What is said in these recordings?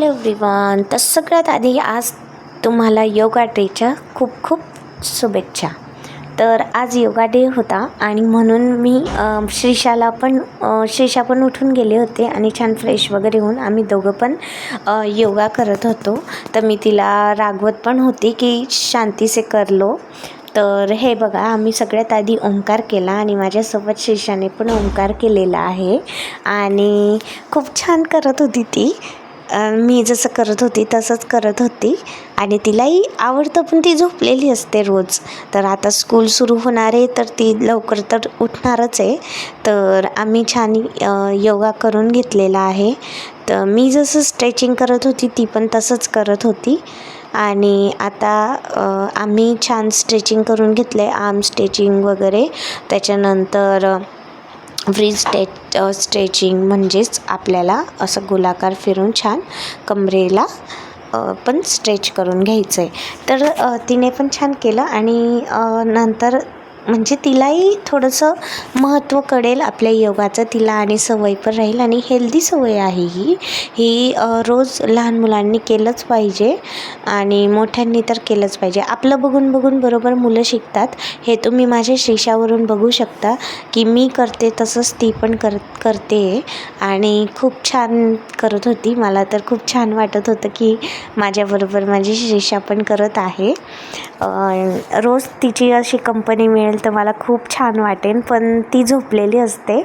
Hello everyone तर सगळ्यात आधी आज तुम्हाला योगा डेच्या खूप खूप शुभेच्छा. तर आज योगा डे होता आणि म्हणून मी श्रीषाला श्रीशाला पण श्रीषा पण उठून गेले होते आणि छान फ्रेश वगैरे होऊन आम्ही दोघं पण योगा करत होतो. तर मी तिला रागवत पण होती की शांतीसे करलो तर हे बघा आम्ही सगळ्यात आधी ओंकार केला आणि माझ्यासोबत शीर्षाने पण ओंकार केलेला आहे. आणि खूप छान करत होती ती. मी जसं करत होती तसंच करत होती. आणि तिलाही आवडतं पण ती झोपलेली असते रोज. तर आता स्कूल सुरू होणार आहे तर ती लवकर तर उठणारच आहे. तर आम्ही छान योगा करून घेतलेला आहे. तर मी जसं स्ट्रेचिंग करत होती ती पण तसंच करत होती. आणि आता आम्ही छान स्ट्रेचिंग करून घेतलं आहे आर्म स्ट्रेचिंग वगैरे. त्याच्यानंतर फ्री स्टेच स्ट्रेचिंग म्हणजेच आपल्याला असं गोलाकार फिरून छान कमरेला पण स्ट्रेच करून घ्यायचं आहे तर तिने पण छान केलं आणि नंतर म्हणजे तिलाही थोडंसं महत्त्व कळेल आपल्या योगाचं तिला आणि सवय पण राहील आणि हेल्दी सवय आहे ही. ही रोज लहान मुलांनी केलंच पाहिजे आणि मोठ्यांनी तर केलंच पाहिजे. आपलं बघून बघून बरोबर मुलं शिकतात. हे तुम्ही माझ्या शीशावरून बघू शकता की मी करते तसंच ती पण कर करते आणि खूप छान करत होती. मला तर खूप छान वाटत होतं की माझ्याबरोबर माझी शीशा पण करत आहे. रोज तिची अशी कंपनी मिळेल तर मला खूप छान वाटेल पण ती झोपलेली असते.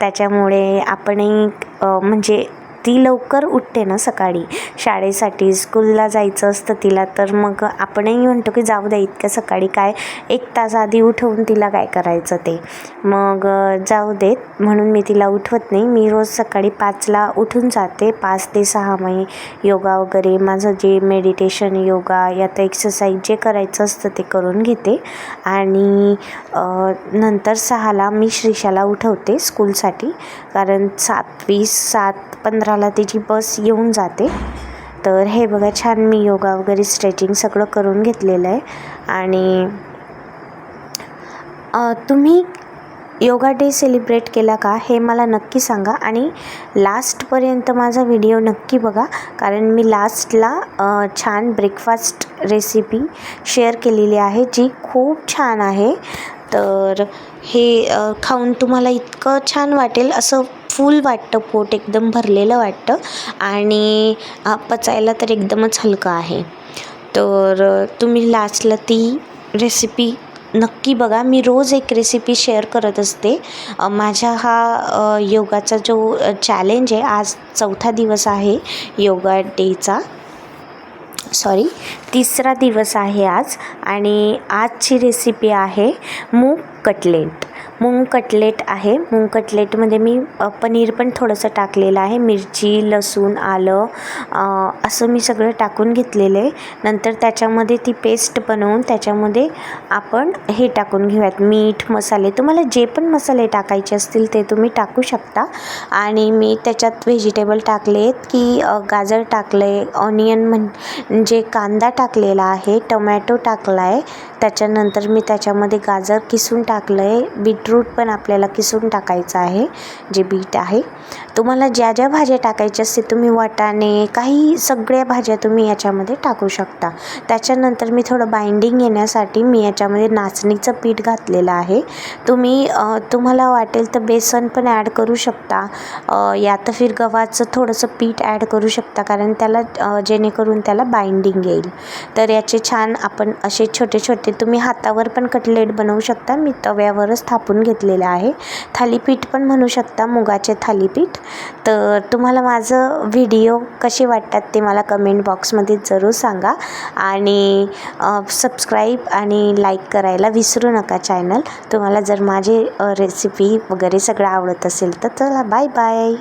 त्याच्यामुळे आपणही म्हणजे ती लवकर उठते ना सकाळी. शाळेसाठी स्कूलला जायचं असतं तिला तर मग आपणही म्हणतो की जाऊ द्या इतक्या सकाळी काय एक तास आधी उठवून तिला काय करायचं ते. मग जाऊ देत म्हणून मी तिला उठवत नाही. मी रोज सकाळी पाचला उठून जाते. पाच ते सहा मै योगा वगैरे माझं जे मेडिटेशन योगा यात एक्सरसाइज जे करायचं असतं ते करून घेते. आणि नंतर सहाला मी श्रीशाला उठवते स्कूलसाठी कारण सात वीस सात मला तिची बस येऊन जाते. तर हे बघा छान मी योगा वगैरे स्ट्रेचिंग सगळं करून घेतलेलं आहे. आणि तुम्ही योगा डे सेलिब्रेट केला का हे मला नक्की सांगा. आणि लास्टपर्यंत माझा व्हिडिओ नक्की बघा कारण मी लास्टला छान ब्रेकफास्ट रेसिपी शेअर केलेली आहे जी खूप छान आहे. तर हे खाऊन तुम्हाला इतकं छान वाटेल असं फुल वाटतं पोट एकदम भरलेलं वाटतं आणि पचायला तर एकदमच हलकं आहे. तर तुम्ही लास्टला ती रेसिपी नक्की बघा. मी रोज एक रेसिपी शेअर करत असते. माझ्या हा योगाचा जो चॅलेंज आहे आज चौथा दिवस आहे योगा डेचा सॉरी तिसरा दिवस आहे आज आणि आजची रेसिपी आहे मूग कटलेट. मूग कटलेट आहे. मूग कटलेटमध्ये म्हणजे मी पनीर पण थोडंसं टाकलेलं आहे. मिरची लसूण आलं असं मी सगळं टाकून घेतलेलं आहे. नंतर त्याच्यामध्ये ती पेस्ट बनवून त्याच्यामध्ये आपण हे टाकून घेऊयात. मीठ मसाले तुम्हाला जे पण मसाले टाकायचे असतील ते तुम्ही टाकू शकता. आणि मी त्याच्यात व्हेजिटेबल टाकले आहेत की गाजर टाकलं आहे ऑनियन म्हणजे कांदा टाकलेला आहे. टमॅटो टाकला आहे त्याच्यानंतर मी त्याच्यामध्ये गाजर किसून टाकलं आहे बीटरूट पण आपल्याला किसून टाकायचं आहे जे बीट आहे. तुम्हाला ज्या ज्या भाज्या टाकायच्या असतील तुम्ही वाटाणे काही सगळ्या भाज्या तुम्ही याच्यामध्ये टाकू शकता. त्याच्यानंतर मी थोडं बाइंडिंग येण्यासाठी मी याच्यामध्ये नाचणीचं पीठ घातलेलं आहे. तुम्ही तुम्हाला वाटेल तर बेसन पण ॲड करू शकता. या तर फिर गव्हाचं थोडंसं पीठ ॲड करू शकता कारण त्याला जेणेकरून त्याला बाइंडिंग येईल. तर याचे छान आपण असे छोटे छोटे तुम्ही हातावर पण कटलेट बनवू शकता. मी तव्यावरच थापून घेतलेलं आहे. थालीपीठ पण म्हणू शकता मुगाचे थालीपीठ. तर तुम्हाला माझं व्हिडिओ कसे वाटतात ते मला कमेंट बॉक्समध्ये जरूर सांगा. आणि सबस्क्राईब आणि लाईक करायला विसरू नका चॅनल तुम्हाला जर माझे रेसिपी वगैरे सगळं आवडत असेल तर चला बाय बाय